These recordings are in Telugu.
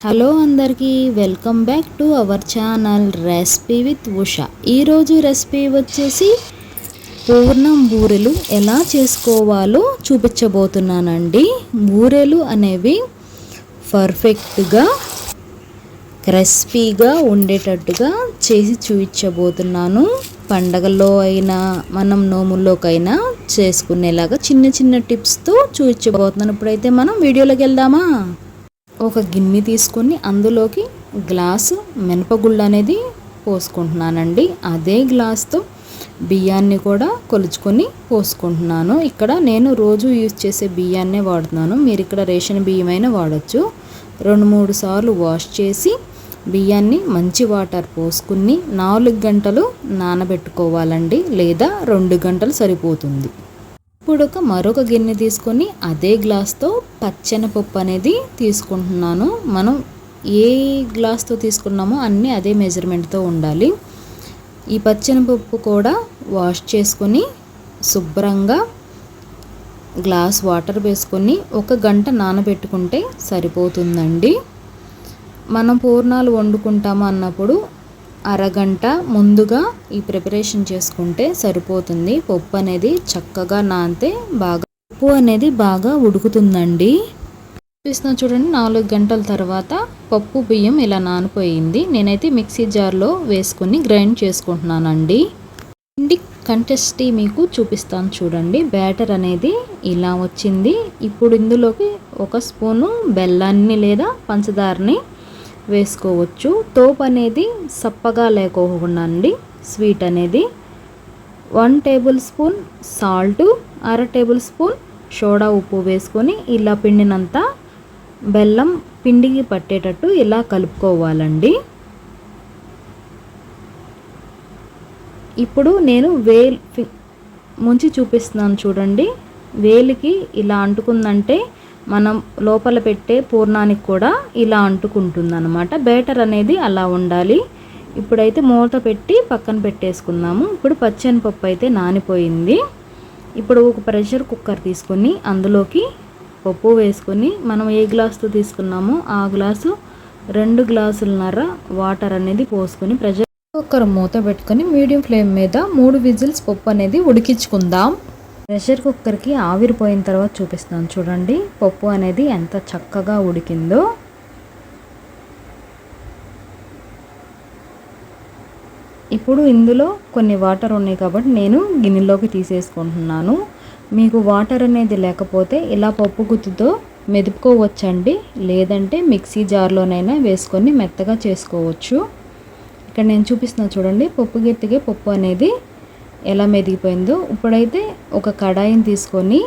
హలో అందరికీ welcome back to our channel recipe with Usha. ఈరోజు రెసిపీ వచ్చేసి పూర్ణం బూరెలు ఎలా చేసుకోవాలో చూపించబోతున్నానండి. బూరెలు అనేవి పర్ఫెక్ట్గా క్రిస్పీగా ఉండేటట్టుగా చేసి చూపించబోతున్నాను. పండగల్లో అయినా మనం నోముల్లోకైనా చేసుకునేలాగా చిన్న చిన్న టిప్స్తో చూపించబోతున్నాను. ఇప్పుడైతే మనం వీడియోలోకి వెళ్దామా? ఒక గిన్నె తీసుకొని అందులోకి గ్లాసు మినపగుళ్ళు అనేది పోసుకుంటున్నానండి. అదే గ్లాస్తో బియ్యాన్ని కూడా కొలుచుకొని పోసుకుంటున్నాను. ఇక్కడ నేను రోజు యూజ్ చేసే బియ్యాన్నే వాడుతున్నాను. మీరు ఇక్కడ రేషన్ బియ్యమైనా వాడచ్చు. రెండు మూడు సార్లు వాష్ చేసి బియ్యాన్ని మంచి వాటర్ పోసుకుని నాలుగు గంటలు నానబెట్టుకోవాలండి. లేదా రెండు గంటలు సరిపోతుంది. ఇప్పుడు ఒక మరొక గిన్నె తీసుకొని అదే గ్లాస్తో పచ్చెనపప్పు అనేది తీసుకుంటున్నాను. మనం ఏ గ్లాస్తో తీసుకున్నామో అన్నీ అదే మెజర్మెంట్తో ఉండాలి. ఈ పచ్చెనపప్పు కూడా వాష్ చేసుకొని శుభ్రంగా గ్లాస్ వాటర్ వేసుకొని ఒక గంట నానబెట్టుకుంటే సరిపోతుందండి. మనం పూర్ణాలు వండుకుంటాము అన్నప్పుడు అరగంట ముందుగా ఈ ప్రిపరేషన్ చేసుకుంటే సరిపోతుంది. పప్పు అనేది చక్కగా నానితే బాగా పప్పు అనేది బాగా ఉడుకుతుందండి. చూపిస్తున్నా చూడండి నాలుగు గంటల తర్వాత పప్పు బియ్యం ఇలా నానిపోయింది. నేనైతే మిక్సీ జార్లో వేసుకుని గ్రైండ్ చేసుకుంటున్నానండి. పిండి కంటెస్టీ మీకు చూపిస్తాను చూడండి. బ్యాటర్ అనేది ఇలా వచ్చింది. ఇప్పుడు ఇందులోకి ఒక స్పూను బెల్లాన్ని లేదా పంచదారని వేసుకోవచ్చు. తోపు అనేది సప్పగా లేకోకుండా అండి స్వీట్ అనేది వన్ టేబుల్ స్పూన్ సాల్ట్ అర టేబుల్ స్పూన్ సోడా ఉప్పు వేసుకొని ఇలా పిండినంతా బెల్లం పిండికి పట్టేటట్టు ఇలా కలుపుకోవాలండి. ఇప్పుడు నేను వేల్ ముంచి చూపిస్తున్నాను చూడండి. వేలికి ఇలా అంటుకుందంటే మనం లోపల పెట్టే పూర్ణానికి కూడా ఇలా అంటుకుంటుంది అనమాట బేటర్ అనేది అలా ఉండాలి. ఇప్పుడైతే మూత పెట్టి పక్కన పెట్టేసుకుందాము. ఇప్పుడు పప్పు అయితే నానిపోయింది. ఇప్పుడు ఒక ప్రెషర్ కుక్కర్ తీసుకొని అందులోకి పప్పు వేసుకొని మనం ఏ గ్లాసుతో తీసుకున్నామో ఆ గ్లాసు రెండు గ్లాసులన్నర వాటర్ అనేది పోసుకొని ప్రెషర్ కుక్కర్ మూత పెట్టుకొని మీడియం ఫ్లేమ్ మీద మూడు విజిల్స్ పప్పు అనేది ఉడికించుకుందాం. ప్రెషర్ కుక్కర్కి ఆవిరిపోయిన తర్వాత చూపిస్తాను చూడండి పప్పు అనేది ఎంత చక్కగా ఉడికిందో. ఇప్పుడు ఇందులో కొన్ని వాటర్ ఉన్నాయి కాబట్టి నేను గిన్నెలోకి తీసేసుకుంటున్నాను. మీకు వాటర్ అనేది లేకపోతే ఇలా పప్పు గుత్తుతో మెదుపుకోవచ్చండి. లేదంటే మిక్సీ జార్లోనైనా వేసుకొని మెత్తగా చేసుకోవచ్చు. ఇక్కడ నేను చూపిస్తున్నా చూడండి పప్పు గిత్తికి పప్పు అనేది ఎలా మెదిగిపోయిందో ఇప్పుడైతే ఒక కడాయిని తీసుకొని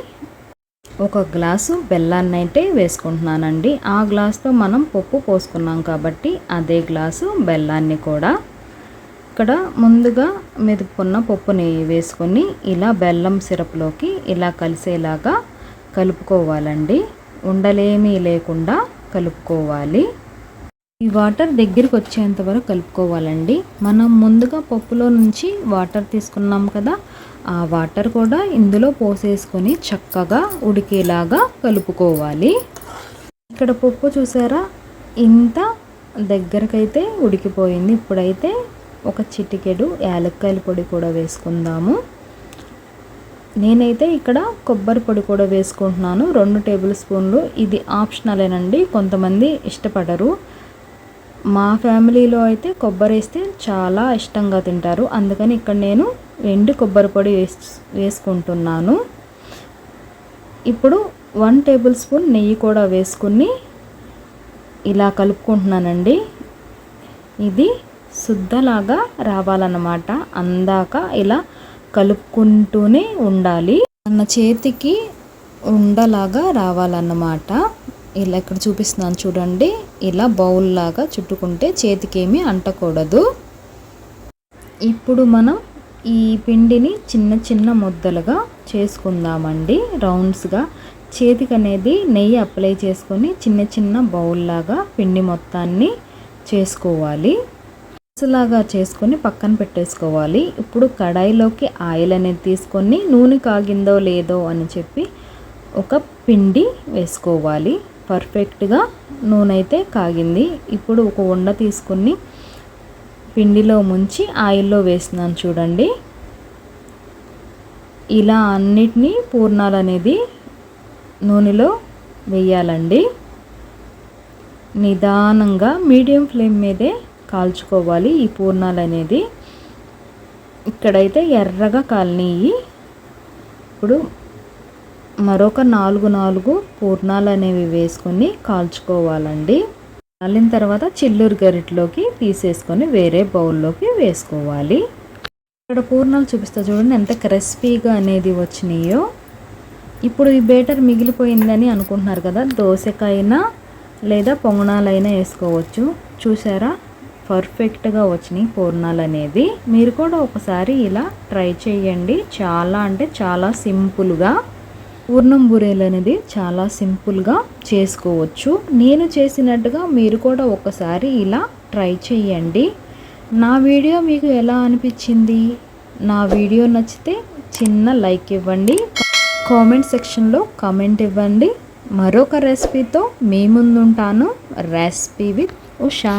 ఒక గ్లాసు బెల్లాన్ని అయితే వేసుకుంటున్నానండి. ఆ గ్లాస్తో మనం పప్పు పోసుకున్నాం కాబట్టి అదే గ్లాసు బెల్లాన్ని కూడా. ఇక్కడ ముందుగా మెదుపుకున్న పప్పుని వేసుకొని ఇలా బెల్లం సిరప్లోకి ఇలా కలిసేలాగా కలుపుకోవాలండి. ఉండలేమీ లేకుండా కలుపుకోవాలి. ఈ వాటర్ దగ్గరికి వచ్చేంత వరకు కలుపుకోవాలండి. మనం ముందుగా పప్పులో నుంచి వాటర్ తీసుకున్నాం కదా ఆ వాటర్ కూడా ఇందులో పోసేసుకొని చక్కగా ఉడికేలాగా కలుపుకోవాలి. ఇక్కడ పప్పు చూసారా? ఇంత దగ్గరకైతే ఉడికిపోయింది. ఇప్పుడైతే ఒక చిటికెడు యాలక్కాయల పొడి కూడా వేసుకుందాము. నేనైతే ఇక్కడ కొబ్బరి పొడి కూడా వేసుకుంటున్నాను. రెండు టేబుల్ స్పూన్లు. ఇది ఆప్షనలేనండి. కొంతమంది ఇష్టపడరు. మా ఫ్యామిలీలో అయితే కొబ్బరి వేస్తే చాలా ఇష్టంగా తింటారు. అందుకని ఇక్కడ నేను ఎండు కొబ్బరి పొడి వేస్ వేసుకుంటున్నాను. ఇప్పుడు వన్ టేబుల్ స్పూన్ నెయ్యి కూడా వేసుకుని ఇలా కలుపుకుంటున్నానండి. ఇది శుద్ధలాగా రావాలన్నమాట. అందాక ఇలా కలుపుకుంటూనే ఉండాలి. మన చేతికి ఉండలాగా రావాలన్నమాట. ఇలా ఇక్కడ చూపిస్తున్నాను చూడండి. ఇలా బౌల్ లాగా చుట్టుకుంటే చేతికేమీ అంటకూడదు. ఇప్పుడు మనం ఈ పిండిని చిన్న చిన్న ముద్దలుగా చేసుకుందామండి. రౌండ్స్గా చేతికి అనేది నెయ్యి అప్లై చేసుకొని చిన్న చిన్న బౌల్ లాగా పిండి మొత్తాన్ని చేసుకోవాలి. లాగా చేసుకొని పక్కన పెట్టేసుకోవాలి. ఇప్పుడు కడాయిలోకి ఆయిల్ అనేది తీసుకొని నూనె కాగిందో లేదో అని చెప్పి ఒక పిండి వేసుకోవాలి. పర్ఫెక్ట్గా నూనె అయితే కాగింది. ఇప్పుడు ఒక ఉండ తీసుకుని పిండిలో ముంచి ఆయిల్లో వేస్తున్నాను చూడండి. ఇలా అన్నిటినీ పూర్ణాలు అనేది నూనెలో వేయాలండి. నిదానంగా మీడియం ఫ్లేమ్ మీదే కాల్చుకోవాలి ఈ పూర్ణాలు అనేది ఇక్కడైతే ఎర్రగా కాలనీయి. ఇప్పుడు మరొక నాలుగు నాలుగు పూర్ణాలు అనేవి వేసుకొని కాల్చుకోవాలండి. కాలిన తర్వాత చిల్లూరు గరిటలోకి తీసేసుకొని వేరే బౌల్లోకి వేసుకోవాలి. ఇక్కడ పూర్ణాలు చూపిస్తా చూడండి ఎంత క్రిస్పీగా అనేది వచ్చినాయో. ఇప్పుడు ఈ బేటర్ మిగిలిపోయిందని అనుకుంటున్నారు కదా దోశకైనా లేదా పొంగనాలైనా వేసుకోవచ్చు. చూసారా? పర్ఫెక్ట్గా వచ్చినాయి పూర్ణాలు అనేది మీరు కూడా ఒకసారి ఇలా ట్రై చేయండి. చాలా అంటే చాలా సింపుల్గా. పూర్ణం బూరెలు అనేది చాలా సింపుల్గా చేసుకోవచ్చు. నేను చేసినట్టుగా మీరు కూడా ఒకసారి ఇలా ట్రై చేయండి నా వీడియో మీకు ఎలా అనిపించింది? నా వీడియో నచ్చితే చిన్న లైక్ ఇవ్వండి. కామెంట్ సెక్షన్లో కామెంట్ ఇవ్వండి. మరొక రెసిపీతో మీ ముందుంటాను. Recipe with Usha.